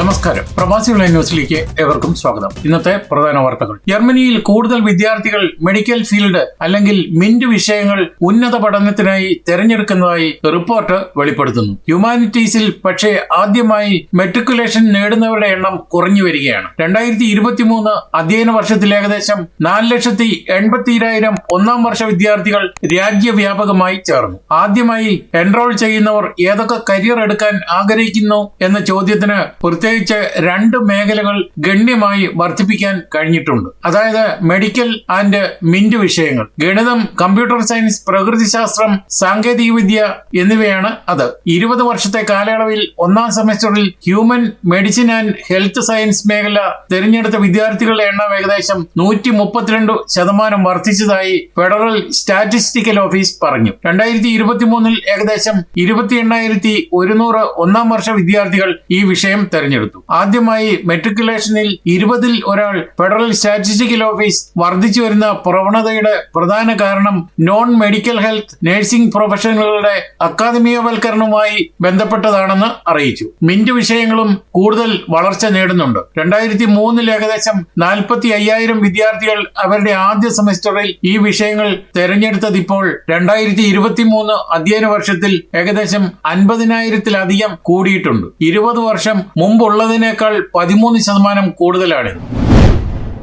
നമസ്കാരം. പ്രവാസികളെ ന്യൂസിലേക്ക് ഏവർക്കും സ്വാഗതം. ഇന്നത്തെ പ്രധാന വാർത്തകൾ. ജർമ്മനിയിൽ കൂടുതൽ വിദ്യാർത്ഥികൾ മെഡിക്കൽ ഫീൽഡ് അല്ലെങ്കിൽ മിന്റ് വിഷയങ്ങൾ ഉന്നത പഠനത്തിനായി തെരഞ്ഞെടുക്കുന്നതായി റിപ്പോർട്ട് വെളിപ്പെടുത്തുന്നു. ഹ്യൂമാനിറ്റീസിൽ പക്ഷേ ആദ്യമായി മെട്രിക്കുലേഷൻ നേടുന്നവരുടെ എണ്ണം കുറഞ്ഞു വരികയാണ്. രണ്ടായിരത്തി ഇരുപത്തിമൂന്ന് അധ്യയന വർഷത്തിൽ ഏകദേശം നാല് ലക്ഷത്തി എൺപത്തിരായിരം ഒന്നാം വർഷ വിദ്യാർത്ഥികൾ രാജ്യവ്യാപകമായി ചേർന്നു. ആദ്യമായി എൻറോൾ ചെയ്യുന്നവർ ഏതൊക്കെ കരിയർ എടുക്കാൻ ആഗ്രഹിക്കുന്നു എന്ന ചോദ്യത്തിന് പ്രത്യേകിച്ച് രണ്ട് മേഖലകൾ ഗണ്യമായി വർദ്ധിപ്പിക്കാൻ കഴിഞ്ഞിട്ടുണ്ട്. അതായത് മെഡിക്കൽ ആൻഡ് മിന്റ് വിഷയങ്ങൾ. ഗണിതം കമ്പ്യൂട്ടർ സയൻസ് പ്രകൃതിശാസ്ത്രം സാങ്കേതികവിദ്യ എന്നിവയാണ് അത്. ഇരുപത് വർഷത്തെ കാലയളവിൽ ഒന്നാം സെമസ്റ്ററിൽ human medicine and health science മേഖല തിരഞ്ഞെടുത്ത വിദ്യാർത്ഥികളുടെ എണ്ണം ഏകദേശം നൂറ്റി മുപ്പത്തിരണ്ട് ശതമാനം വർദ്ധിച്ചതായി ഫെഡറൽ സ്റ്റാറ്റിസ്റ്റിക്കൽ ഓഫീസ് പറഞ്ഞു. രണ്ടായിരത്തി ഇരുപത്തി മൂന്നിൽ ഏകദേശം ഇരുപത്തി എണ്ണായിരത്തി ഒരുന്നൂറ് ഒന്നാം വർഷ വിദ്യാർത്ഥികൾ ഈ വിഷയം തെരഞ്ഞെടുത്തു. ആദ്യമായി മെട്രിക്കുലേഷനിൽ ഇരുപതിൽ ഒരാൾ ഫെഡറൽ സ്റ്റാറ്റിസ്റ്റിക്കൽ ഓഫീസ് വർദ്ധിച്ചു വരുന്ന പ്രവണതയുടെ പ്രധാന കാരണം നോൺ മെഡിക്കൽ ഹെൽത്ത് നഴ്സിംഗ് പ്രൊഫഷണലുകളുടെ അക്കാദമികവൽക്കരണവുമായി ബന്ധപ്പെട്ടതാണെന്ന് അറിയിച്ചു. മിന്റ് വിഷയങ്ങളും കൂടുതൽ വളർച്ച നേടുന്നുണ്ട്. രണ്ടായിരത്തി മൂന്നിൽ ഏകദേശം നാൽപ്പത്തി അയ്യായിരം വിദ്യാർത്ഥികൾ അവരുടെ ആദ്യ സെമസ്റ്ററിൽ ഈ വിഷയങ്ങൾ തെരഞ്ഞെടുത്തത് ഇപ്പോൾ രണ്ടായിരത്തി ഇരുപത്തി മൂന്ന് അധ്യയന വർഷത്തിൽ ഏകദേശം അൻപതിനായിരത്തിലധികം കൂടിയിട്ടുണ്ട്. ഇരുപത് വർഷം മുമ്പുള്ളതിനേക്കാൾ പതിമൂന്ന് ശതമാനം കൂടുതലാണിത്.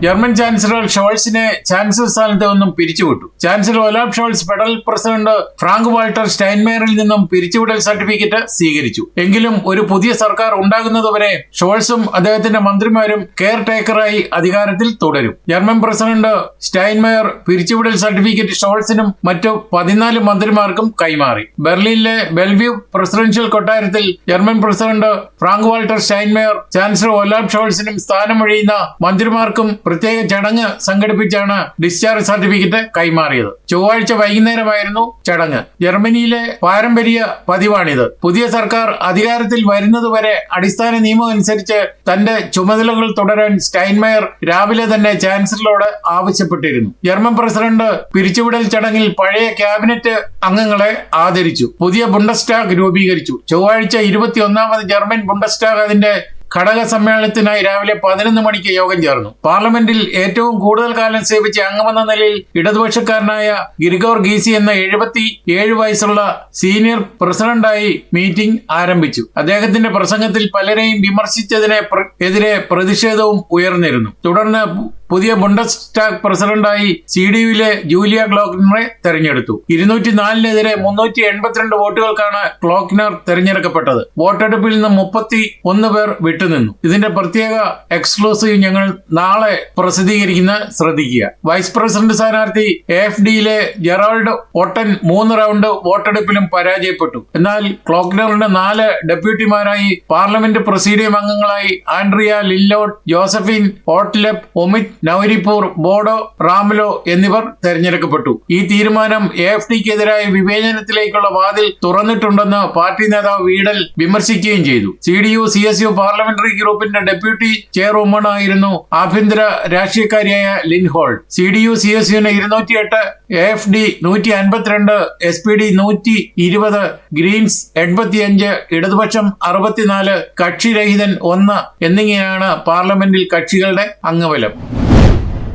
ജർമ്മൻ ചാൻസലർ ഷോൾസിനെ ചാൻസലർ സ്ഥാനത്ത് നിന്നും പിരിച്ചുവിട്ടു. Chancellor Olaf Scholz federal president Frank Walter സ്റ്റൈൻമേറിൽ നിന്നും പിരിച്ചുവിടൽ സർട്ടിഫിക്കറ്റ് സ്വീകരിച്ചു. എങ്കിലും ഒരു പുതിയ സർക്കാർ ഉണ്ടാകുന്നതുവരെ ഷോൾസും അദ്ദേഹത്തിന്റെ മന്ത്രിമാരും കെയർ ടേക്കറായി അധികാരത്തിൽ തുടരും. ജർമ്മൻ പ്രസിഡന്റ് സ്റ്റൈൻമേയർ പിരിച്ചുവിടൽ സർട്ടിഫിക്കറ്റ് ഷോൾസിനും മറ്റു പതിനാല് മന്ത്രിമാർക്കും കൈമാറി. ബെർലിനിലെ ബെൽവ്യൂ പ്രസിഡൻഷ്യൽ കൊട്ടാരത്തിൽ German president Frank Walter Steinmeier chancellor Olaf ഷോൾസിനും സ്ഥാനമൊഴിയുന്ന മന്ത്രിമാർക്കും പ്രത്യേക ചടങ്ങ് സംഘടിപ്പിച്ചാണ് ഡിസ്ചാർജ് സർട്ടിഫിക്കറ്റ് കൈമാറിയത്. ചൊവ്വാഴ്ച വൈകുന്നേരമായിരുന്നു ചടങ്ങ്. ജർമ്മനിയിലെ പാരമ്പര്യ പതിവാണിത്. പുതിയ സർക്കാർ അധികാരത്തിൽ വരുന്നതുവരെ അടിസ്ഥാന നിയമം അനുസരിച്ച് തന്റെ ചുമതലകൾ തുടരാൻ സ്റ്റൈൻമയർ രാവിലെ തന്നെ ചാൻസലറോട് ആവശ്യപ്പെട്ടിരുന്നു. ജർമ്മൻ പ്രസിഡന്റ് പിരിച്ചുവിടൽ ചടങ്ങിൽ പഴയ ക്യാബിനറ്റ് അംഗങ്ങളെ ആദരിച്ചു. പുതിയ ബുണ്ടസ്റ്റാഗ് രൂപീകരിച്ചു. ചൊവ്വാഴ്ച ഇരുപത്തിയൊന്നാമത് ജർമ്മൻ ബുണ്ടസ്റ്റാഗ് അതിന്റെ ഘടക സമ്മേളനത്തിനായി രാവിലെ പതിനൊന്ന് മണിക്ക് യോഗം ചേർന്നു. പാർലമെന്റിൽ ഏറ്റവും കൂടുതൽ കാലം സേവിച്ച അംഗമെന്ന നിലയിൽ ഇടതുപക്ഷക്കാരനായ ഗിരിഗോർ ഗീസി എന്ന എഴുപത്തി ഏഴ് വയസ്സുള്ള സീനിയർ പ്രസിഡന്റായി മീറ്റിംഗ് ആരംഭിച്ചു. അദ്ദേഹത്തിന്റെ പ്രസംഗത്തിൽ പലരെയും വിമർശിച്ചതിനെ എതിരെ പ്രതിഷേധവും ഉയർന്നിരുന്നു. തുടർന്ന് പുതിയ ബുണ്ടസ്റ്റാഗ് പ്രസിഡന്റായി സി ഡി യുവിലെ ജൂലിയ ക്ലോക്നറെ തെരഞ്ഞെടുത്തു. ഇരുന്നൂറ്റി നാലിനെതിരെ മുന്നൂറ്റി എൺപത്തിരണ്ട് വോട്ടുകൾക്കാണ് ക്ലോക്നർ തെരഞ്ഞെടുക്കപ്പെട്ടത്. വോട്ടെടുപ്പിൽ നിന്ന് മുപ്പത്തി ഒന്ന് പേർ വിട്ടുനിന്നു. ഇതിന്റെ പ്രത്യേക എക്സ്ക്ലൂസീവ് ഞങ്ങൾ നാളെ പ്രസിദ്ധീകരിക്കുന്ന ശ്രദ്ധിക്കുക. വൈസ് പ്രസിഡന്റ് സ്ഥാനാർത്ഥി എഫ് ഡിയിലെ ജെറാൾഡ് ഓട്ടൻ മൂന്ന് റൗണ്ട് വോട്ടെടുപ്പിലും പരാജയപ്പെട്ടു. എന്നാൽ ക്ലോക്നറിന്റെ നാല് ഡെപ്യൂട്ടിമാരായി പാർലമെന്റ് പ്രസീഡിയം അംഗങ്ങളായി Andrea ലില്ലോട്ട് Josephine Ortleb Omid Nouripour Bodo Ramelow എന്നിവർ തെരഞ്ഞെടുക്കപ്പെട്ടു. ഈ തീരുമാനം എ എഫ് ഡിക്കെതിരായ വിവേചനത്തിലേക്കുള്ള വാതിൽ തുറന്നിട്ടുണ്ടെന്ന് പാർട്ടി നേതാവ് വീടൽ വിമർശിക്കുകയും ചെയ്തു. C D U C S U parliamentary ഗ്രൂപ്പിന്റെ ഡെപ്യൂട്ടി ചെയർവുമണായിരുന്നു ആഭ്യന്തര രാഷ്ട്രീയക്കാരിയായ Lindholz C D U C S യുവിന് ഇരുന്നൂറ്റിയെട്ട് എ എഫ് ഡി നൂറ്റി അൻപത്തിരണ്ട് എസ് പി ഡി നൂറ്റി ഇരുപത് ഗ്രീൻസ് എൺപത്തിയഞ്ച് ഇടതുപക്ഷം അറുപത്തിനാല് കക്ഷിരഹിതൻ ഒന്ന് എന്നിങ്ങനെയാണ് പാർലമെന്റിൽ കക്ഷികളുടെ അംഗബലം.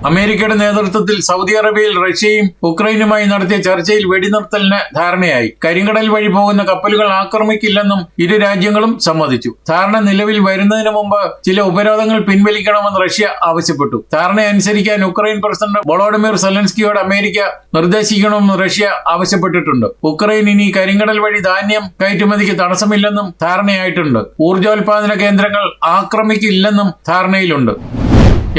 അമേരിക്കയുടെ നേതൃത്വത്തിൽ സൗദി അറേബ്യയിൽ റഷ്യയും ഉക്രൈനുമായി നടത്തിയ ചർച്ചയിൽ വെടിനിർത്തലിന് ധാരണയായി. കരിങ്കടൽ വഴി പോകുന്ന കപ്പലുകൾ ആക്രമിക്കില്ലെന്നും ഇരു രാജ്യങ്ങളും സമ്മതിച്ചു. ധാരണ നിലവിൽ വരുന്നതിന് മുമ്പ് ചില ഉപരോധങ്ങൾ പിൻവലിക്കണമെന്ന് റഷ്യ ആവശ്യപ്പെട്ടു. ധാരണ അനുസരിക്കാൻ ഉക്രൈൻ പ്രസിഡന്റ് വളോഡിമിർ സെലൻസ്കിയോട് അമേരിക്ക നിർദ്ദേശിക്കണമെന്ന് റഷ്യ ആവശ്യപ്പെട്ടിട്ടുണ്ട്. ഉക്രൈൻ ഇനി കരിങ്കടൽ വഴി ധാന്യം കയറ്റുമതിക്ക് തടസ്സമില്ലെന്നും ധാരണയായിട്ടുണ്ട്. ഊർജോൽപാദന കേന്ദ്രങ്ങൾ ആക്രമിക്കില്ലെന്നും ധാരണയിലുണ്ട്.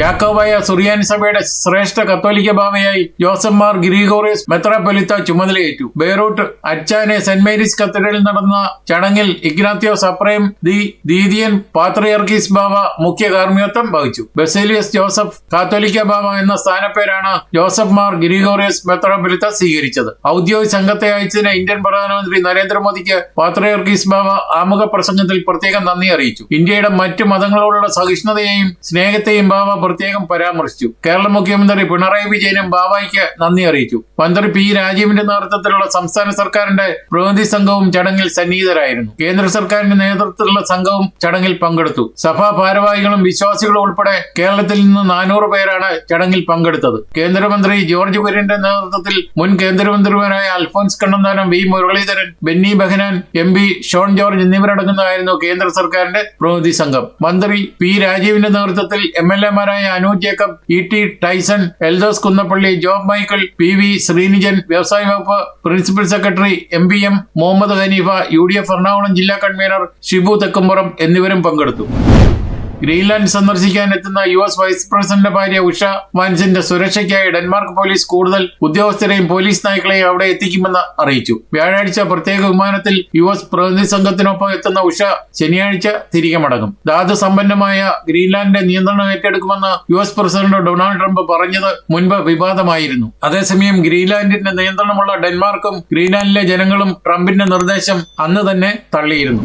യാക്കോബായ സുറിയാനി സഭയുടെ ശ്രേഷ്ഠ കത്തോലിക്ക ബാവയായി ജോസഫ് മാർ ഗ്രിഗോറിയസ് മെത്രാപൊലിത്ത ചുമതലയേറ്റു. ബെയ്റൂട്ട് അച്ചാനെ സെന്റ് മേരീസ് കത്തീഡ്രലിൽ നടന്ന ചടങ്ങിൽ ഇഗ്നാത്യോ സപ്രൈം ദി ദീദിയൻ പാത്രിയർക്കീസ് ബാബ മുഖ്യ കാർമ്മികത്വം വഹിച്ചു. ബെസേലിയസ് ജോസഫ് കാത്തോലിക്ക ബാവ എന്ന സ്ഥാനപ്പേരാണ് ജോസഫ് മാർ ഗ്രിഗോറിയസ് മെത്രാപൊലിത്ത സ്വീകരിച്ചത്. ഔദ്യോഗിക സംഘത്തെ അയച്ചതിന് ഇന്ത്യൻ പ്രധാനമന്ത്രി നരേന്ദ്രമോദിക്ക് പാത്രിയർക്കീസ് ബാബ ആമുഖ പ്രസംഗത്തിൽ പ്രത്യേകം നന്ദി അറിയിച്ചു. ഇന്ത്യയുടെ മറ്റ് മതങ്ങളോടുള്ള സഹിഷ്ണുതയെയും സ്നേഹത്തെയും ബാവ പ്രത്യേകം പരാമർശിച്ചു. കേരള മുഖ്യമന്ത്രി പിണറായി വിജയനും ബാബായിക്ക് നന്ദി അറിയിച്ചു. മന്ത്രി പി രാജീവിന്റെ നേതൃത്വത്തിലുള്ള സംസ്ഥാന സർക്കാരിന്റെ പ്രതിനിധി സംഘവും ചടങ്ങിൽ സന്നിഹിതരായിരുന്നു. കേന്ദ്ര സർക്കാരിന്റെ നേതൃത്വത്തിലുള്ള സംഘവും ചടങ്ങിൽ പങ്കെടുത്തു. സഭാ ഭാരവാഹികളും വിശ്വാസികളും ഉൾപ്പെടെ കേരളത്തിൽ നിന്ന് നാനൂറ് പേരാണ് ചടങ്ങിൽ പങ്കെടുത്തത്. കേന്ദ്രമന്ത്രി ജോർജ് കുര്യന്റെ നേതൃത്വത്തിൽ മുൻ കേന്ദ്രമന്ത്രിമാരായ Alphons Kannanthanam V Muraleedharan Benny Behanan M P Shone George എന്നിവരടങ്ങുന്നതായിരുന്നു കേന്ദ്ര സർക്കാരിന്റെ പ്രതിനിധി സംഘം. മന്ത്രി പി രാജീവിന്റെ നേതൃത്വത്തിൽ M L എമാരായ Anooj Jacob E T Tyson Eldhose Kunnappilly Job Michael P V Sreenijan വ്യവസായ വകുപ്പ് principal secretary M P M Muhammad Haneefa U D F Ernakulam ജില്ലാ കൺവീനർ ഷിബു തെക്കുംപുറം എന്നിവരും പങ്കെടുത്തു. ഗ്രീൻലാൻഡ് സന്ദർശിക്കാൻ എത്തുന്ന യു എസ് വൈസ് പ്രസിഡന്റ് ഭാര്യ ഉഷ വാൻസിന്റെ സുരക്ഷയ്ക്കായി Denmark police കൂടുതൽ ഉദ്യോഗസ്ഥരെയും പോലീസ് നായ്ക്കളെയും അവിടെ എത്തിക്കുമെന്ന് അറിയിച്ചു. വ്യാഴാഴ്ച പ്രത്യേക വിമാനത്തിൽ യു എസ് പ്രതിനിധി സംഘത്തിനൊപ്പം എത്തുന്ന ഉഷ ശനിയാഴ്ച തിരികെ മടങ്ങും. ധാതു സമ്പന്നമായ ഗ്രീൻലാൻഡിന്റെ നിയന്ത്രണം ഏറ്റെടുക്കുമെന്ന് U S president Donald Trump പറഞ്ഞത് മുൻപ് വിവാദമായിരുന്നു. അതേസമയം ഗ്രീൻലാൻഡിന്റെ നിയന്ത്രണമുള്ള ഡെൻമാർക്കും ഗ്രീൻലാൻഡിലെ ജനങ്ങളും ട്രംപിന്റെ നിർദ്ദേശം അന്ന് തന്നെ തള്ളിയിരുന്നു.